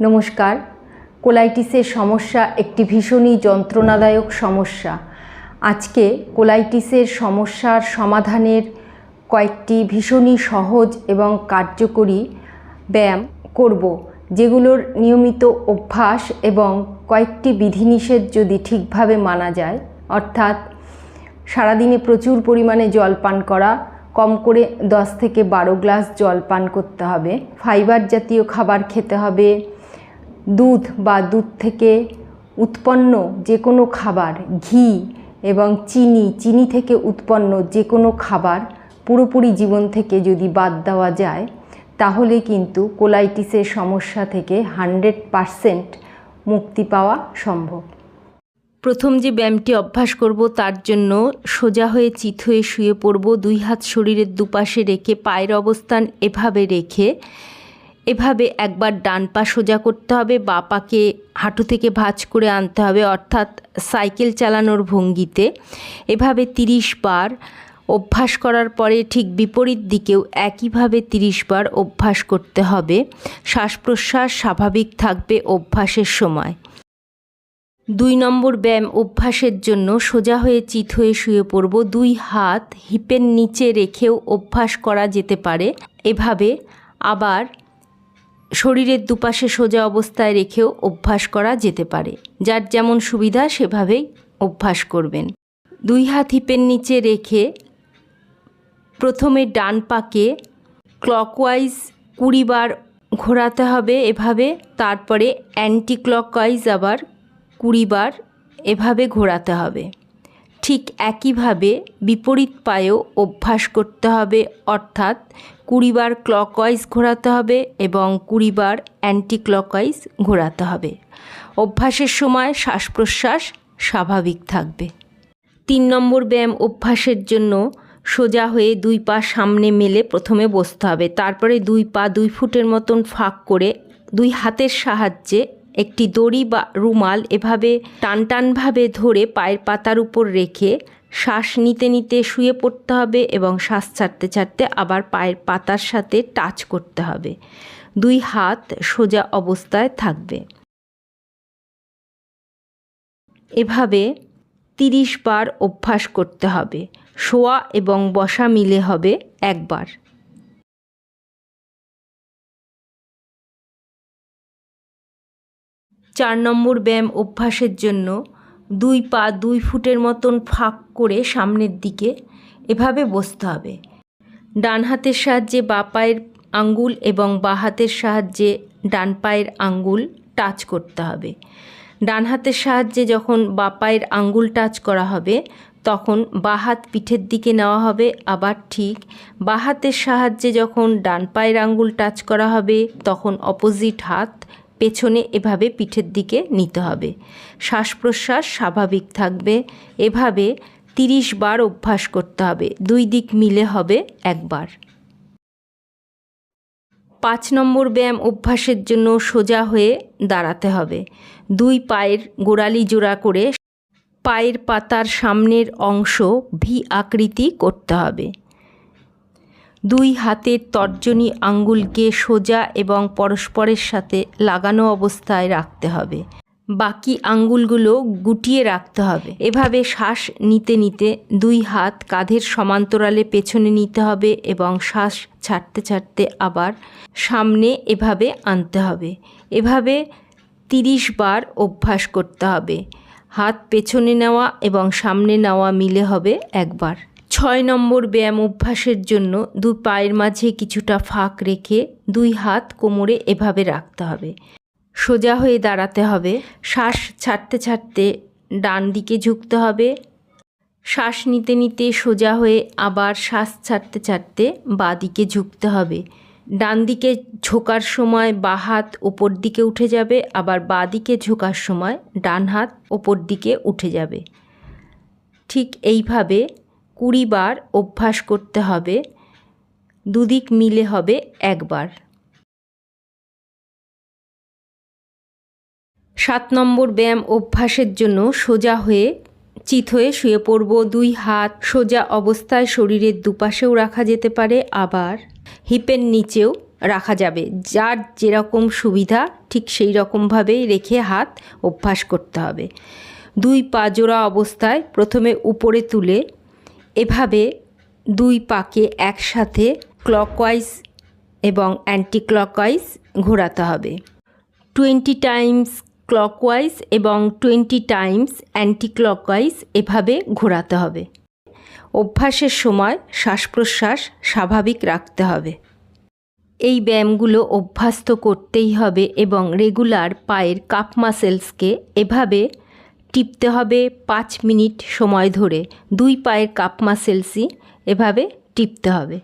নমস্কার। কোলাইটিসের সমস্যা একটি ভীষণই যন্ত্রণাদায়ক সমস্যা। আজকে কোলাইটিসের সমস্যার সমাধানের কয়েকটি ভীষণই সহজ এবং কার্যকরী ব্যায়াম করব, যেগুলোর নিয়মিত অভ্যাস এবং কয়েকটি বিধিনিষেধ যদি ঠিকভাবে মানা যায়, অর্থাৎ সারাদিনে প্রচুর পরিমাণে জল পান করা, কম করে দশ থেকে বারো গ্লাস জল পান করতে হবে, ফাইবার জাতীয় খাবার খেতে হবে দুধ বা দুধ থেকে উৎপন্ন যে কোনো খাবার, ঘি এবং চিনি চিনি থেকে উৎপন্ন যে কোনো খাবার পুরোপুরি জীবন থেকে যদি বাদ দেওয়া যায়, তাহলে কিন্তু কোলাইটিসের সমস্যা থেকে হান্ড্রেড পারসেন্ট মুক্তি পাওয়া সম্ভব। প্রথম যে ব্যায়ামটি অভ্যাস করব, তার জন্য সোজা হয়ে চিত হয়ে শুয়ে পড়ব, দুই হাত শরীরের দুপাশে রেখে, পায়ের অবস্থান এভাবে রেখে এভাবে একবার ডান পা সোজা করতে হবে, বা পাকে হাঁটু থেকে ভাঁজ করে আনতে হবে, অর্থাৎ সাইকেল চালানোর ভঙ্গিতে। এভাবে তিরিশ বার অভ্যাস করার পরে ঠিক বিপরীত দিকেও একইভাবে তিরিশ বার অভ্যাস করতে হবে। শ্বাস প্রশ্বাস স্বাভাবিক থাকবে অভ্যাসের সময়। দুই নম্বর ব্যায়াম অভ্যাসের জন্য সোজা হয়ে চিত হয়ে শুয়ে পড়ব। দুই হাত হিপের নিচে রেখেও অভ্যাস করা যেতে পারে। এভাবে আবার শরীরের দুপাশে সোজা অবস্থায় রেখেও অভ্যাস করা যেতে পারে। যার যেমন সুবিধা, সেভাবেই অভ্যাস করবেন। দুই হাত হিপের নিচে রেখে প্রথমে ডান পাকে ক্লকওয়াইজ কুড়ি বার ঘোরাতে হবে এভাবে, তারপরে অ্যান্টি ক্লকওয়াইজ আবার কুড়ি বার এভাবে ঘোরাতে হবে। ঠিক একইভাবে বিপরীত পায়েও অভ্যাস করতে হবে, অর্থাৎ কুড়িবার ক্লকওয়াইজ ঘোরাতে হবে এবং কুড়িবার অ্যান্টি ক্লকওয়াইজ ঘোরাতে হবে। অভ্যাসের সময় শ্বাস প্রশ্বাস স্বাভাবিক থাকবে। তিন নম্বর ব্যায়াম অভ্যাসের জন্য সোজা হয়ে দুই পা সামনে মেলে প্রথমে বসতে হবে, তারপরে দুই পা দুই ফুটের মতন ফাঁক করে দুই হাতের সাহায্যে একটি দড়ি বা রুমাল এভাবে টান টানভাবে ধরে পায়ের পাতার উপর রেখে শ্বাস নিতে নিতে শুয়ে পড়তে হবে এবং শ্বাস ছাড়তে ছাড়তে আবার পায়ের পাতার সাথে টাচ করতে হবে। দুই হাত সোজা অবস্থায় থাকবে। এভাবে তিরিশ বার অভ্যাস করতে হবে। শোয়া এবং বসা মিলে হবে একবার। চার নম্বর ব্যায়াম অভ্যাসের জন্য দুই পা দুই ফুটের মতন ফাঁক করে সামনের দিকে এভাবে বসতে হবে। ডান হাতের সাহায্যে বা পায়ের আঙ্গুল এবং বা হাতের সাহায্যে ডান পায়ের আঙ্গুল টাচ করতে হবে। ডান হাতের সাহায্যে যখন বা পায়ের আঙ্গুল টাচ করা হবে, তখন বা হাত পিঠের দিকে নেওয়া হবে, আবার ঠিক বা হাতের সাহায্যে যখন ডান পায়ের আঙ্গুল টাচ করা হবে, তখন অপোজিট হাত পেছনে এভাবে পিঠের দিকে নিতে হবে। শ্বাস প্রশ্বাস স্বাভাবিক থাকবে। এভাবে তিরিশ বার অভ্যাস করতে হবে। দুই দিক মিলে হবে একবার। পাঁচ নম্বর ব্যায়াম অভ্যাসের জন্য সোজা হয়ে দাঁড়াতে হবে। দুই পায়ের গোড়ালি জোড়া করে পায়ের পাতার সামনের অংশ ভি আকৃতি করতে হবে। দুই হাতের তর্জনী আঙ্গুলকে সোজা এবং পরস্পরের সাথে লাগানো অবস্থায় রাখতে হবে। বাকি আঙ্গুলগুলো গুটিয়ে রাখতে হবে। এভাবে শ্বাস নিতে নিতে দুই হাত কাঁধের সমান্তরালে পেছনে নিতে হবে এবং শ্বাস ছাড়তে ছাড়তে আবার সামনে এভাবে আনতে হবে। এভাবে তিরিশ বার অভ্যাস করতে হবে। হাত পেছনে নেওয়া এবং সামনে নেওয়া মিলে হবে একবার। ছয় নম্বর ব্যায়াম অভ্যাসের জন্য দু পায়ের মাঝে কিছুটা ফাঁক রেখে দুই হাত কোমরে এভাবে রাখতে হবে। সোজা হয়ে দাঁড়াতে হবে। শ্বাস ছাড়তে ছাড়তে ডান দিকে ঝুঁকতে হবে। শ্বাস নিতে নিতে সোজা হয়ে আবার শ্বাস ছাড়তে ছাড়তে বাঁ দিকে ঝুঁকতে হবে। ডান দিকে ঝোঁকার সময় বা হাত ওপর দিকে উঠে যাবে, আবার বাঁ দিকে ঝোঁকার সময় ডান হাত ওপর দিকে উঠে যাবে। ঠিক এইভাবে কুড়ি বার অভ্যাস করতে হবে, দুদিক মিলে হবে একবার। সাত নম্বর ব্যায়াম অভ্যাসের জন্য সোজা হয়ে, চিত হয়ে শুয়ে পড়ব, দুই হাত সোজা অবস্থায় শরীরের দুপাশেও রাখা যেতে পারে, আবার হিপের নিচেও রাখা যাবে। যার যেরকম সুবিধা, ঠিক সেই রকমভাবেই রেখে হাত অভ্যাস করতে হবে। দুই পা জোড়া অবস্থায় প্রথমে উপরে তুলে এভাবে দুই পাকে একসাথে ক্লকওয়াইজ এবং অ্যান্টি ক্লকওয়াইজ ঘোরাতে হবে। টোয়েন্টি টাইমস ক্লকওয়াইজ এবং টোয়েন্টি টাইমস অ্যান্টি ক্লকওয়াইজ এভাবে ঘোরাতে হবে। অভ্যাসের সময় শ্বাস প্রশ্বাস স্বাভাবিক রাখতে হবে। এই ব্যায়ামগুলো অভ্যাস্ত করতেই হবে এবং রেগুলার পায়ের কাপ মাসেলসকে এভাবে টিপতে হবে পাঁচ মিনিট সময় ধরে। দুই পায়ের কাপ মাসেলসই এভাবে টিপতে হবে।